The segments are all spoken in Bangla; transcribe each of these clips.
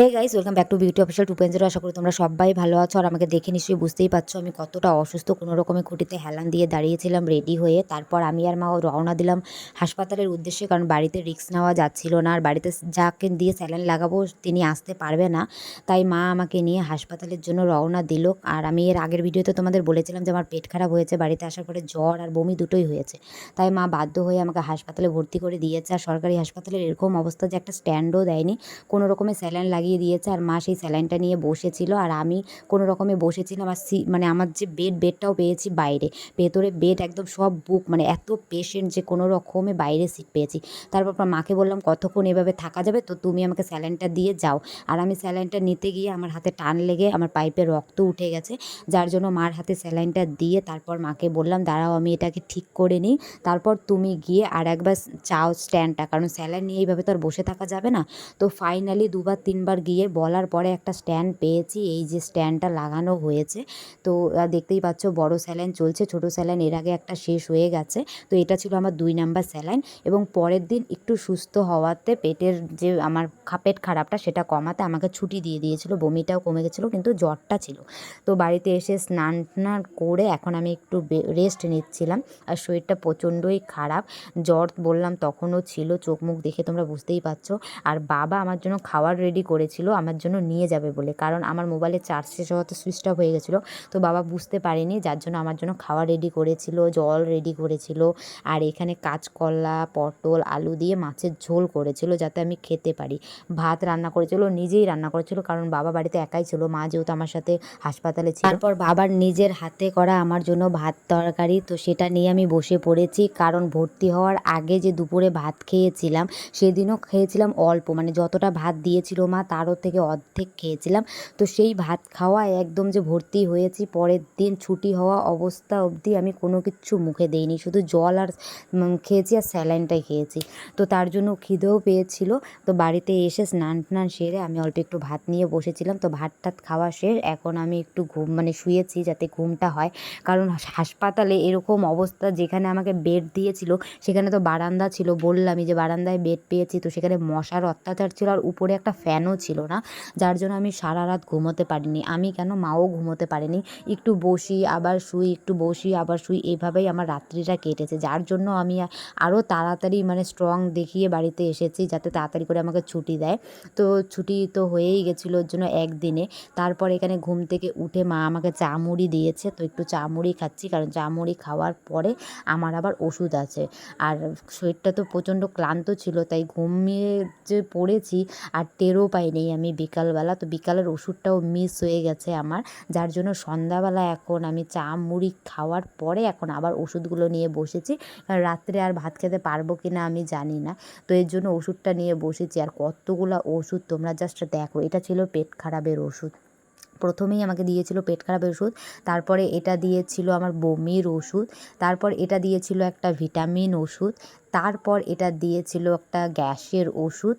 Hey guys welcome back to beauty official two point zero আশা করি তোমরা সবাই ভালো আছো আর আমাকে দেখে নিশ্চয়ই বুঝতেই পারছ আমি কতটা অসুস্থ। কোনো রকমের খুঁটিতে হেলান দিয়ে দাঁড়িয়েছিলাম রেডি হয়ে তারপর আমি আর মা রওনা দিলাম হাসপাতালের উদ্দেশ্যে কারণ বাড়িতে রিস্ক নেওয়া যাচ্ছিল না আর বাড়িতে যাকে দিয়ে স্যালাইন লাগাবো তিনি আসতে পারবে না। তাই মা আমাকে নিয়ে হাসপাতালের জন্য রওনা দিল আর আমি এর আগের ভিডিওতে তোমাদের বলেছিলাম যে আমার পেট খারাপ হয়েছে, বাড়িতে আসার পরে জ্বর আর বমি দুটোই হয়েছে। তাই মা বাধ্য হয়ে আমাকে হাসপাতালে ভর্তি করে দিয়েছে আর সরকারি হাসপাতালের এরকম অবস্থা যে একটা স্ট্যান্ডও দেয়নি, কোনো রকমের স্যালাইন লাগিয়ে দিয়েছে আর মা সেই স্যালাইনটা নিয়ে বসেছিল আর আমি কোনো রকমে বসেছিলাম আর সি মানে আমার যে বেড, বেডটাও পেয়েছি বাইরে। ভেতরে বেড একদম সব বুক মানে এত পেশেন্ট যে কোনো রকমে বাইরে সিট পেয়েছি। তারপর মাকে বললাম, কতক্ষণ এভাবে থাকা যাবে? তো তুমি আমাকে স্যালাইনটা দিয়ে যাও। আর আমি স্যালাইনটা নিতে গিয়ে আমার হাতে টান লেগে আমার পাইপে রক্ত উঠে গেছে, যার জন্য মার হাতে স্যালাইনটা দিয়ে তারপর মাকে বললাম, দাঁড়াও, আমি এটাকে ঠিক করে নিই। তারপর তুমি গিয়ে আর একবার চাও স্ট্যান্ডটা, কারণ স্যালাইন নিয়ে এইভাবে তো আর বসে থাকা যাবে না। তো ফাইনালি দুবার, তিনবার গিয়ে বলার পরে একটা স্ট্যান্ড পেয়েছি। এই যে স্ট্যান্ডটা লাগানো হয়েছে। তো দেখতেই পাচ্ছ বড় স্যালাইন চলছে। ছোট স্যালাইন এর আগে একটা শেষ হয়ে গেছে। তো, এটা ছিল আমার দুই নাম্বার স্যালাইন এবং পরের দিন একটু সুস্থ হওয়াতে পেটের যে আমার পেট খারাপটা সেটা কমাতে আমাকে ছুটি দিয়ে দিয়েছিল। বমিটাও কমে গেছিল, কিন্তু জ্বরটা ছিল। তো, বাড়িতে এসে স্নান টান করে এখন আমি একটু রেস্ট নিচ্ছিলাম। আর শরীরটা প্রচণ্ডই খারাপ। জ্বর বললাম তখনও ছিল। চোখ মুখ দেখে তোমরা বুঝতেই পারছ। আর বাবা আমার জন্য খাবার রেডি করেছিল আমার জন্য নিয়ে যাবে বলে। কারণ আমার মোবাইলে চার্জ শেষ হওয়াতে সুইচ অফ হয়ে গেছিল। তো বাবা বুঝতে পারেনি, যার জন্য আমার জন্য খাওয়া রেডি করেছিল, জল রেডি করেছিল, আর এখানে কাঁচকলা, পটল, আলু দিয়ে মাছের ঝোল করেছিল যাতে আমি খেতে পারি। ভাত রান্না করেছিল, নিজেই রান্না করেছিল, কারণ বাবা বাড়িতে একাই ছিল, মা যেহেতু আমার সাথে হাসপাতালে ছিল। তারপর বাবার নিজের হাতে করা আমার জন্য ভাত তরকারি, তো সেটা নিয়ে আমি বসে পড়েছি। কারণ ভর্তি হওয়ার আগে যে দুপুরে ভাত খেয়েছিলাম, সেদিনও খেয়েছিলাম অল্প। মানে যতটা ভাত দিয়েছিল মা তারও থেকে অর্ধেক খেয়েছিলাম। তো সেই ভাত খাওয়া একদম যে ভর্তি হয়েছি, পরের দিন ছুটি হওয়া অবস্থা অবধি আমি কোনো কিচ্ছু মুখে দেইনি। শুধু জল আর খেয়েছি আর স্যালাইনটাই খেয়েছি। তো তার জন্য খিদেও পেয়েছিল। তো বাড়িতে এসে স্নান টান সেরে আমি অল্প একটু ভাত নিয়ে বসেছিলাম। তো ভাত টাত খাওয়া শেষ এখন আমি একটু ঘুম মানে শুয়েছি যাতে ঘুমটা হয়। কারণ হাসপাতালে এরকম অবস্থা যেখানে আমাকে বেড দিয়েছিল, সেখানে তো বারান্দা ছিল। বললামই যে বারান্দায় বেড পেয়েছি। তো সেখানে মশার অত্যাচার ছিল। আর উপরে একটা ফ্যানও ছিল না। যার জন্য আমি সারা রাত ঘুমোতে পারিনি। আমি কেন মাও ঘুমোতে পারিনি? একটু বসি, আবার শুই, একটু বসি, আবার শুই এইভাবেই আমার রাত্রিটা কেটেছে। যার জন্য আমি আরও তাড়াতাড়ি মানে স্ট্রং দেখিয়ে বাড়িতে এসেছি যাতে তাড়াতাড়ি করে আমাকে ছুটি দেয়। তো ছুটি তো হয়েই গেছিল ওর জন্য একদিনে। তারপর এখানে ঘুম থেকে উঠে মা আমাকে চা মুড়ি দিয়েছে। তো একটু চা মুড়ি খাচ্ছি, কারণ চা মুড়ি খাওয়ার পরে আমার আবার ওষুধ আছে। আর শরীরটা তো প্রচণ্ড ক্লান্ত ছিল, তাই ঘুমিয়ে যে পড়েছি আর টেরও পাইনি আমি বিকালবেলা। তো বিকালের ওষুধটাও মিস হয়ে গেছে আমার। যার জন্য সন্ধ্যাবেলা এখন আমি চা, মুড়ি খাওয়ার পরে এখন আবার ওষুধগুলো নিয়ে বসেছি। রাত্রে আর ভাত খেতে পারব কি না আমি জানি না। তো এর জন্য ওষুধটা নিয়ে বসেছি। আর কতগুলো ওষুধ তোমরা জাস্ট দেখো। এটা ছিল পেট খারাপের ওষুধ। প্রথমেই আমাকে দিয়েছিল পেট খারাপের ওষুধ। তারপরে এটা দিয়েছিল আমার বমির ওষুধ। তারপর এটা দিয়েছিল একটা ভিটামিন ওষুধ। তারপর এটা দিয়েছিল একটা গ্যাসের ওষুধ।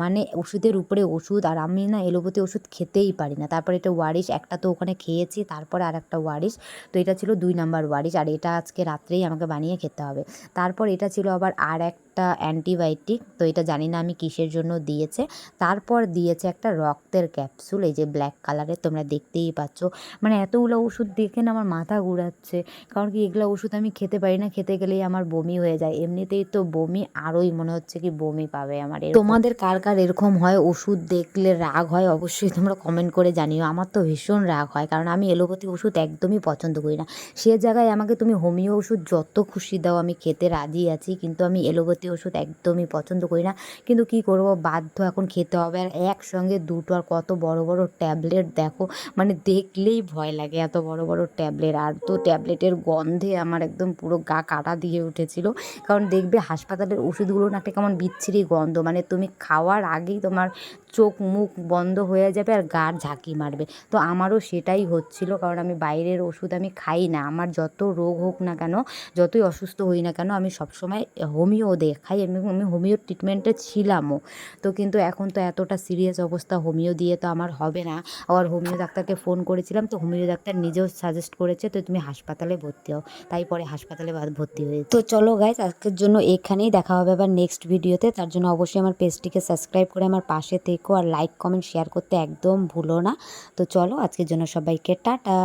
মানে ওষুধের উপরে ওষুধ, আর আমি না এলোপতি ওষুধ খেতেই পারি না। তারপর এটা ওয়ারিশ, একটা তো ওখানে খেয়েছি, তারপরে আর একটা ওয়ারিশ। তো এটা ছিল দুই নাম্বার ওয়ারিশ, আর এটা আজকে রাত্রেই আমাকে বানিয়ে খেতে হবে। তারপর এটা ছিল আবার আর একটা অ্যান্টিবায়োটিক, তো এটা জানি না আমি কিসের জন্য দিয়েছে। তারপর দিয়েছে একটা রক্তের ক্যাপসুল, এই যে ব্ল্যাক কালারের, তোমরা দেখতেই পাচ্ছ। মানে এতগুলো ওষুধ দেখে না আমার মাথা ঘুরাচ্ছে। কারণ কি এগুলো ওষুধ আমি খেতে পারি না, খেতে গেলেই আমার বমি হয়ে যায়। এমনিতেই তো বমি, আরোই মনে হচ্ছে কি বমি পাবে আমার তোমাদের কার কার এরকম হয়, ওষুধ দেখলে রাগ হয়, অবশ্যই তোমরা কমেন্ট করে জানিও। আমার তো ভীষণ রাগ হয়, কারণ আমি এলোপ্যাথি ওষুধ একদমই পছন্দ করি না। সে জায়গায় আমাকে তুমি হোমিও ওষুধ যত খুশি দাও, আমি খেতে রাজি আছি, কিন্তু আমি এলোপ্যাথি ওষুধ একদমই পছন্দ করি না। কিন্তু কি করব, বাধ্য এখন খেতে হবে। আর একসঙ্গে দুটো আর কত বড় বড় ট্যাবলেট দেখো মানে দেখলেই ভয় লাগে এত বড় বড় ট্যাবলেট। আর তো ট্যাবলেটের গন্ধে আমার একদম পুরো গা কাটা দিয়ে উঠেছিল, কারণ দেখবে হাসপাতালের ওষুধগুলো না একটা কেমন বিচ্ছিরি গন্ধ। মানে তুমি খাওয়ার আগেই তোমার চোখ মুখ বন্ধ হয়ে যাবে আর গার ঝাঁকি মারবে। তো আমারও সেটাই হচ্ছিল কারণ আমি বাইরের ওষুধ আমি খাই না। আমার যত রোগ হোক না কেন, যতই অসুস্থ হই না কেন, আমি সবসময় হোমিও দেখাই। আমি আমি হোমিও ট্রিটমেন্টে ছিলামও। তো কিন্তু এখন তো এতটা সিরিয়াস অবস্থা হোমিও দিয়ে তো আমার হবে না। আবার হোমিও ডাক্তারকে ফোন করেছিলাম তো হোমিও ডাক্তার নিজেও সাজেস্ট করেছে, তো তুমি হাসপাতালে ভর্তি হও। তাই পরে হাসপাতালে ভর্তি হয়ে তো চলো গাইজ আজকের জন্য এখানেই দেখা হবে আবার নেক্সট ভিডিওতে তার জন্য অবশ্যই আমার পেজটিকে সাবস্ক্রাইব করে আমার পাশে থেকো আর লাইক কমেন্ট শেয়ার করতে একদম ভুলো না। তো চলো, আজকের জন্য সবাইকে টাটা।